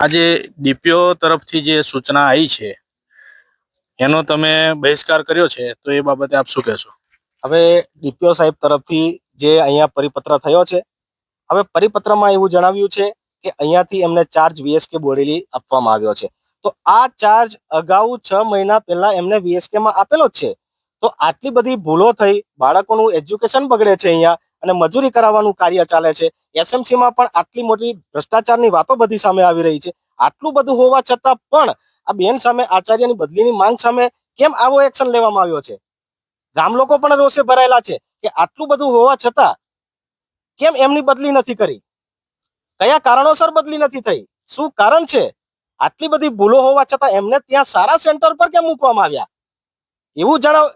આજે ડીપીઓ તરફથી જે સૂચના આવી છે, એનો તમે બહિષ્કાર કર્યો છે, તો એ બાબતે આપ શું કહેશો? હવે ડીપીઓ સાહેબ તરફથી જે અહીંયા પરિપત્ર થયો છે, હવે પરિપત્રમાં એવું જણાવ્યું છે કે અહીંયાથી એમને ચાર્જ વીએસકે બોરેલી આપવામાં આવ્યો છે. તો આ ચાર્જ અગાઉ છ મહિના પહેલા એમને વીએસકેમાં આપેલો જ છે. તો આટલી બધી ભૂલો થઈ, બાળકોનું એજ્યુકેશન બગડે છે અહીંયા અને મજૂરી કરાવવાનું કાર્ય ચાલે છે. એસએમસીમાં પણ આટલી મોટી ભ્રષ્ટાચારની વાતો બધી સામે આવી રહી છે. આટલું બધું હોવા છતાં પણ આ બેન સામે આચાર્યની બદલીની માંગ સામે કેમ આવો એક્શન લેવામાં આવ્યો છે? ગામ લોકો પણ રોષે ભરાયેલા છે કે આટલું બધું હોવા છતાં કેમ એમની બદલી નથી કરી? કયા કારણોસર બદલી નથી થઈ? શું કારણ છે? આટલી બધી ભૂલો હોવા છતાં એમને ત્યાં સારા સેન્ટર પર કેમ મૂકવામાં આવ્યા? એવું જણાવ,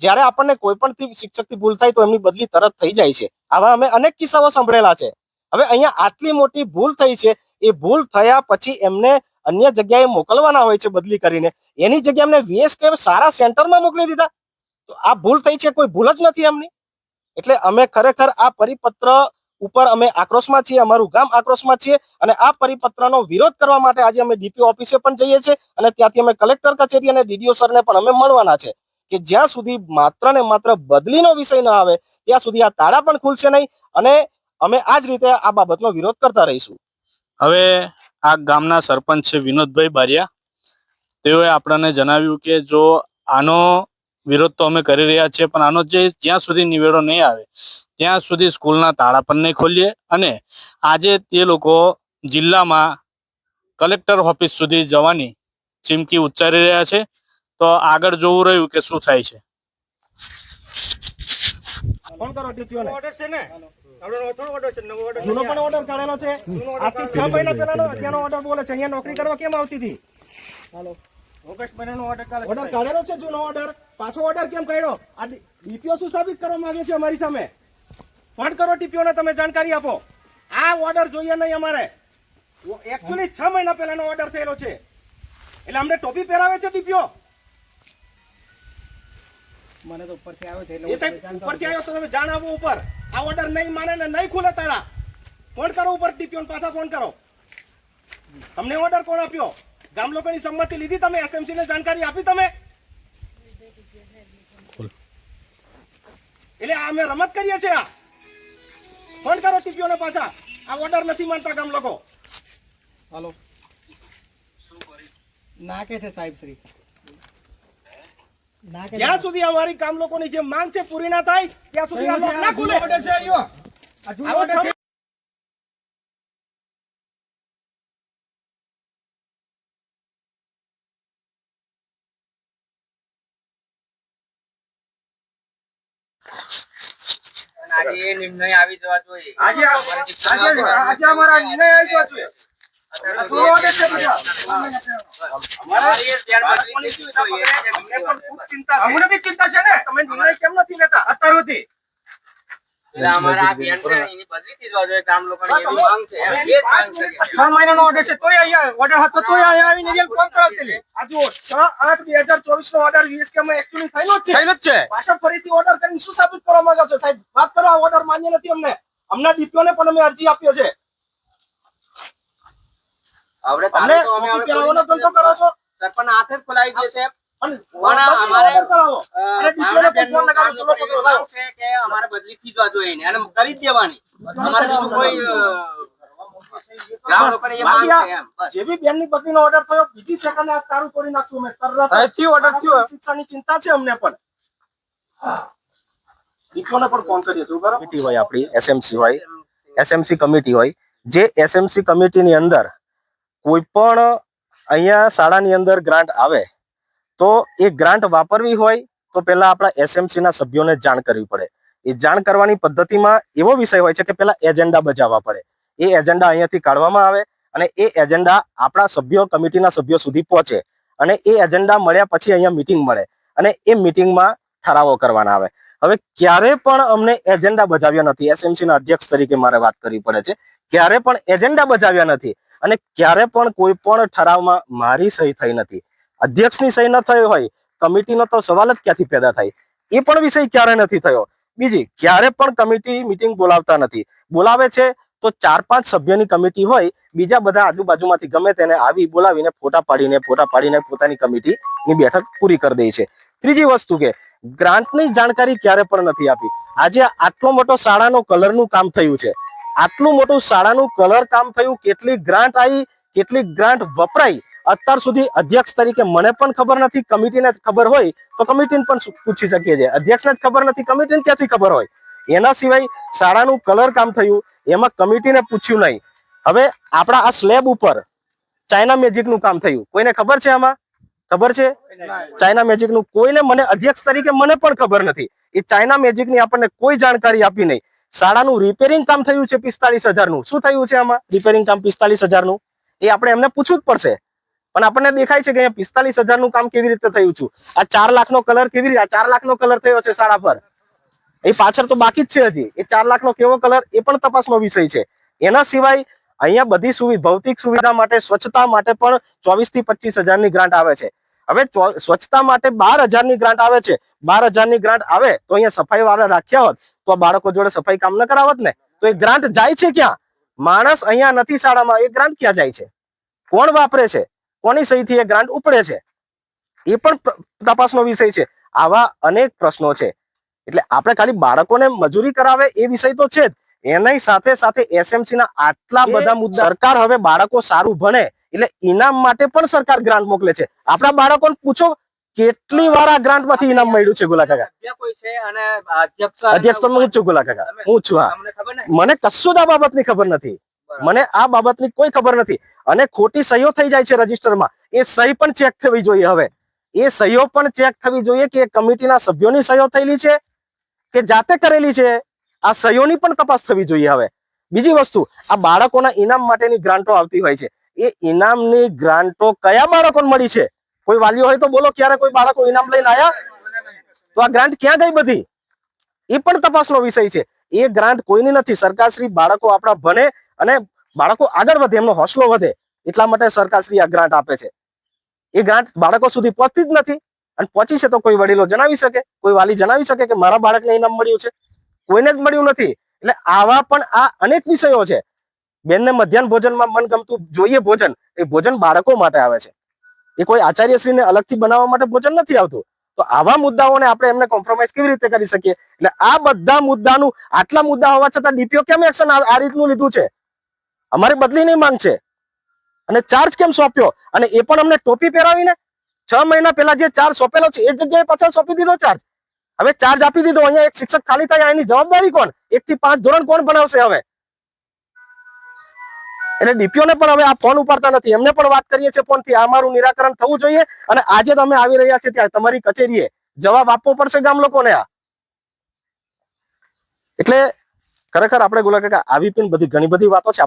જ્યારે આપણને કોઈ પણ શિક્ષકથી ભૂલ થાય તો એમની બદલી તરત થઈ જાય છે. આવા અમે અનેક કિસ્સાઓ સાંભળેલા છે. હવે અહીંયા આટલી મોટી ભૂલ થઈ છે, એ ભૂલ થયા પછી એમને અન્ય જગ્યાએ મોકલવાના હોય છે બદલી કરીને. એની જગ્યાએ એમને વીએસકે સારા સેન્ટરમાં મોકલી દીધા. તો આ ભૂલ થઈ છે, કોઈ ભૂલ જ નથી એમની. એટલે અમે ખરેખર આ પરિપત્ર ઉપર અમે આક્રોશમાં છીએ, અમારું ગામ આક્રોશમાં છીએ અને આ પરિપત્રનો વિરોધ કરવા માટે આજે અમે ડીપીઓ ઓફિસે પણ જઈએ છીએ અને ત્યાંથી અમે કલેક્ટર કચેરી અને ડીડીઓ સરને પણ અમે મળવાના છે. કે જ્યાં સુધી માત્ર ને માત્ર બદલીનો વિષય ન આવે, ત્યાં સુધી આ તાળા પણ ખુલશે નહીં અને અમે આ જ રીતે આ બાબતનો વિરોધ કરતા રહીશું. હવે આ ગામના સરપંચ છે વિનોદભાઈ બારિયા. તેઓએ આપણને જણાવ્યું કે જો આનો વિરોધ તો અમે કરી રહ્યા છીએ, પણ આનો જે જ્યાં સુધી નિવેડો નહીં આવે, ત્યાં સુધી સ્કૂલના તાળા પણ નહીં ખોલીએ અને આજે તે લોકો જિલ્લામાં કલેક્ટર ઓફિસ સુધી જવાની ચીમકી ઉચ્ચારી રહ્યા છે. તો આગળ જોવું રહ્યું કે શું થાય છે. ફોન કરો ટીટીઓને ઓર્ડર છે ને? આપણો ઓર્ડર છે નવો ઓર્ડર જૂનો પણ ઓર્ડર કાઢેલો છે. આજથી છ મહિના પહેલાનો અત્યારનો ઓર્ડર બોલે છે. અહીંયા નોકરી કરવા કેમ આવતી હતી? ઓગસ્ટ મહિનાનો ઓર્ડર ચાલે ઓર્ડર કાઢેલો છે જૂનો ઓર્ડર પાછો ઓર્ડર કેમ કાઢ્યો? આ ડીપીઓ શું સાબિત કરવા માંગે છે અમારી સામે? ફોન કરો ટીપીઓ ને તમે જાણકારી આપો. આ ઓર્ડર જોઈએ નહીં અમારે. એકચ્યુઅલી છ મહિના પહેલાનો ઓર્ડર થયેલો છે. એટલે અમને ટોપી પહેરાવે છે ટીપીઓ મને તો ઉપરથી આવ્યો છે એ સાહેબ ઉપરથી આવ્યો છે તમે જાણ ઉપર. આ ઓર્ડર નહીં માને ને નહીં ખુલે તાળા ફોન કરો ઉપર ટીપીઓ પાછા ફોન કરો. તમને ઓર્ડર કોણ આપ્યો? ગામ લોકોની સંમતિ લીધી તમે એસએમસી ને જાણકારી આપી તમે? એટલે આ અમે રમત કરીએ છીએ આ. ફોન કરો ટીપીઓ ને પાછા. આ ઓર્ડર નથી માનતા ગામ લોકો. હાલો. નાકે છે સાહેબ શ્રી. જ્યાં સુધી અમારી ગામ લોકોની જે માંગ છે પૂરી ના થાય ત્યાં સુધી આ લોક ના ખુલે. ઓર્ડર છે આવ્યો આવો ઓર્ડર આજે નિર્ણય આવી જવા જોઈએ. આજે અમારા નિર્ણય આવી થવી જોઈએ. અમને પણ ખૂબ ચિંતા છે. અમને બી ચિંતા છે ને. તમે નિર્ણય કેમ નથી લેતા? અત્યાર સુધી એટલે અમારા આ બેન છે એની બદલી થઈ જવા જોઈએ ગામ લોકોની એવી માંગ છે. એમ. એ જ માંગ છે છ મહિનાનો ઓર્ડર છે તોય અહીંયા ઓર્ડર હતો તોય અહીંયા આવીને રેલ ફોન કરાવતી આ જુઓ છ આઠ બે હજાર ચોવીસ નો ઓર્ડર વીએસકે માં એકચ્યુઅલી થયેલો જ છે. થયેલું જ છે. પાછા ફરીથી ઓર્ડર કરીને શું સાબિત કરવા માંગો છો? સાહેબ વાત કરો આ ઓર્ડર માન્ય નથી અમને. અમને ડીપીઓ ને પણ અમે અરજી આપ્યો છે હવે તારે અમે કરાવવાનો ધંધો કરો છો? સરપંચ હાથે જ ખોલાવી. દેશે અને પણ અમારે કે અમારે બદલી જોઈએ અને કરી દેવાની. કોઈ ઓર્ડર થયો બીજી સેકન્ડે આ તારું તોડી નાખશું અમે. તરત અહીંથી થયો. શિક્ષાની ચિંતા છે અમને પણ. દીપોને પણ ફોન કરીએ છું બરાબર? હોય આપણી એસએમસી હોય. એસએમસી કમિટી હોય. જે એસએમસી કમિટીની અંદર કોઈ પણ અહીંયા શાળાની અંદર ગ્રાન્ટ આવે, તો એ ગ્રાન્ટ વાપરવી હોય, તો પહેલા આપણા એસએમસી ના સભ્યોને જાણ કરવી પડે. એ જાણ કરવાની પદ્ધતિમાં એવો વિષય હોય છે કે પહેલા એજન્ડા બજાવવા પડે. એ એજન્ડા અહીંયાથી કાઢવામાં આવે અને એ એજન્ડા આપણા સભ્યો કમિટીના સભ્યો સુધી પહોંચે અને એ એજન્ડા મળ્યા પછી અહીંયા મિટિંગ મળે અને એ મિટિંગમાં ઠરાવો કરવાના આવે. હવે ક્યારે પણ અમને એજન્ડા બજાવ્યા નથી એસએમસી ના અધ્યક્ષ તરીકે મારે વાત કરવી પડે છે, ક્યારે પણ એજન્ડા બજાવ્યા નથી અને ક્યારે પણ કોઈ પણ ઠરાવમાં મારી સહી થઈ નથી. અધ્યક્ષની સહી ન થઈ હોય, કમિટીનો તો સવાલ જ ક્યાંથી પેદા થાય? એ પણ વિષય ક્યારે નથી થયો? બીજી, ક્યારે પણ કમિટી મિટિંગ બોલાવતા નથી. બોલાવે છે તો ચાર પાંચ સભ્યની કમિટી હોય, બીજા બધા આજુબાજુમાંથી ગમે તેને આવી બોલાવીને ફોટા પાડીને ફોટા પાડીને પોતાની કમિટીની બેઠક પૂરી કરી દે છે. ત્રીજી વસ્તુ કે, ગ્રાન્ટની જાણકારી ક્યારે પણ નથી આપી. આજે આટલો મોટો શાળાનો કલરનું કામ થયું છે. આટલું મોટું શાળાનું કલર કામ થયું, કેટલી ગ્રાન્ટ આવી, કેટલી ગ્રાન્ટ વપરાઈ, અત્યાર સુધી અધ્યક્ષ તરીકે મને પણ ખબર નથી, કમિટીને ખબર હોય, તો કમિટીને પણ પૂછી શકીએ છીએ. અધ્યક્ષને જ ખબર નથી, કમિટીને ક્યાંથી ખબર હોય? એના સિવાય શાળાનું કલર કામ થયું, એમાં કમિટીને પૂછ્યું નહીં. હવે આપણા આ સ્લેબ ઉપર ચાઇના મેજિકનું કામ થયું. કોઈને ખબર છે આમાં? ખબર છે? ચાઇના મેજિકનું. કોઈને મને અધ્યક્ષ તરીકે મને પણ ખબર નથી. એ ચાઇના મેજિકની આપણને કોઈ જાણકારી આપી નહીં. શાળાનું રિપેરિંગ કામ થયું છે પિસ્તાલીસ હજારનું. શું થયું છે આમાં? રિપેરિંગ કામ પિસ્તાલીસ હજારનું? એ આપણે એમને પૂછવું જ પડશે. પણ આપણને દેખાય છે કે અહીંયા પિસ્તાલીસ હજારનું કામ કેવી રીતે થયું છે? આ ચાર લાખનો કલર કેવી રીતે આ ચાર લાખનો કલર થયો છે શાળા પર. એ પાછળ તો બાકી જ છે હજી. એ ચાર લાખનો કેવો કલર એ પણ તપાસનો વિષય છે. એના સિવાય અહીંયા બધી સુવિધા ભૌતિક સુવિધા માટે, સ્વચ્છતા માટે પણ ચોવીસથી પચીસ હજારની ગ્રાન્ટ આવે છે. હવે સ્વચ્છતા માટે બાર હજારની ગ્રાન્ટ આવે છે. બાર હજારની ગ્રાન્ટ આવે તો અહીંયા સફાઈ વાળા રાખ્યા હોત તો આ બાળકો જોડે સફાઈ કામ ન કરાવત ને? તો એ ગ્રાન્ટ જાય છે ક્યાં? માણસ અહીંયા નથી શાળામાં એ ગ્રાન્ટ ક્યાં જાય છે? કોણ વાપરે છે? કોની સહીથી એ ગ્રાન્ટ ઉપડે છે? એ પણ તપાસનો વિષય છે. આવા અનેક પ્રશ્નો છે. એટલે આપણે ખાલી બાળકોને મજૂરી કરાવે એ વિષય તો છે જ. એની સાથે સાથે એસએમસી ના આટલા બધા મુદ્દા સરકાર હવે બાળકો સારું ભણે. એટલે ઇનામ માટે પણ સરકાર ગ્રાન્ટ મોકલે છે. આપણા બાળકોને પૂછો કેટલી વાર આ ગ્રાન્ટમાંથી ઇનામ મળ્યું છે ગુલા કાકા? અધ્યક્ષ તો હું છું ગુલા કાકા. હું છું હા. મને કશું જ આ બાબતની ખબર નથી. મને આ બાબતની કોઈ ખબર નથી. અને ખોટી સહીઓ થઈ જાય છે રજીસ્ટરમાં. એ સહી પણ ચેક થવી જોઈએ હવે. એ સહીઓ પણ ચેક થવી જોઈએ કે કમિટીના સભ્યોની સહીઓ થયેલી છે કે જાતે કરેલી છે. આ સહીઓની પણ તપાસ થવી જોઈએ હવે. બીજી વસ્તુ આ બાળકોના ઇનામ માટેની ગ્રાન્ટો આવતી હોય છે. એ ઇનામની ગ્રાન્ટો કયા બાળકોને મળી છે? કોઈ વાલીઓ હોય તો બોલો, ક્યારે કોઈ બાળકો ઇનામ લઈને આવ્યા તો આ ગ્રાન્ટ ક્યાં ગઈ બધી? એ પણ તપાસનો વિષય છે. એ ગ્રાન્ટ કોઈની નથી. સરકારશ્રી બાળકો આપણા ભણે અને બાળકો આગળ વધે, એમનો હોસલો વધે. એટલા માટે સરકારશ્રી આ ગ્રાન્ટ આપે છે. એ ગ્રાન્ટ બાળકો સુધી પહોંચતી જ નથી. અને પહોંચી છે તો કોઈ વડીલો જણાવી શકે? કોઈ વાલી જણાવી શકે કે મારા બાળકને ઇનામ મળ્યું છે? કોઈને જ મળ્યું નથી. એટલે આવા પણ આ અનેક વિષયો છે. બેનને મધ્યાહન ભોજનમાં મનગમતું જોઈએ ભોજન, એ ભોજન બાળકો માટે આવે છે. એ કોઈ આચાર્યશ્રીને અલગથી બનાવવા માટે ભોજન નથી આવતું. તો આવા મુદ્દાઓને આપણે એમને કોમ્પ્રોમાઇઝ કેવી રીતે કરી શકીએ? એટલે આ બધા મુદ્દાનું, આટલા મુદ્દા હોવા છતાં ડીપીઓ કેમ એક્શન આ રીતનું લીધું છે? અમારી બદલીની માંગ છે. અને ચાર્જ કેમ સોંપ્યો? અને એ પણ અમને ટોપી પહેરાવીને છ મહિના પહેલા જે ચાર્જ સોંપેલો છે, એ જગ્યાએ પાછળ સોંપી દીધો ચાર્જ હવે ચાર્જ આપી દીધો, અહીંયા એક શિક્ષક ખાલી થાય એની જવાબદારી કોણ? એક થી પાંચ ધોરણ કોણ બનાવશે હવે? એટલે ડીપીઓને પણ હવે આ ફોન ઉપાડતા નથી. એમને પણ વાત કરીએ છીએ ફોનથી અમારું નિરાકરણ થવું જોઈએ અને આજે તમે આવી રહ્યા છે ત્યાં. તમારી કચેરીએ. જવાબ આપવો પડશે ગામ લોકોને આ. એટલે ખરેખર આપણે ગુલા કાકા, આવી પણ બધી ઘણી બધી વાતો છે.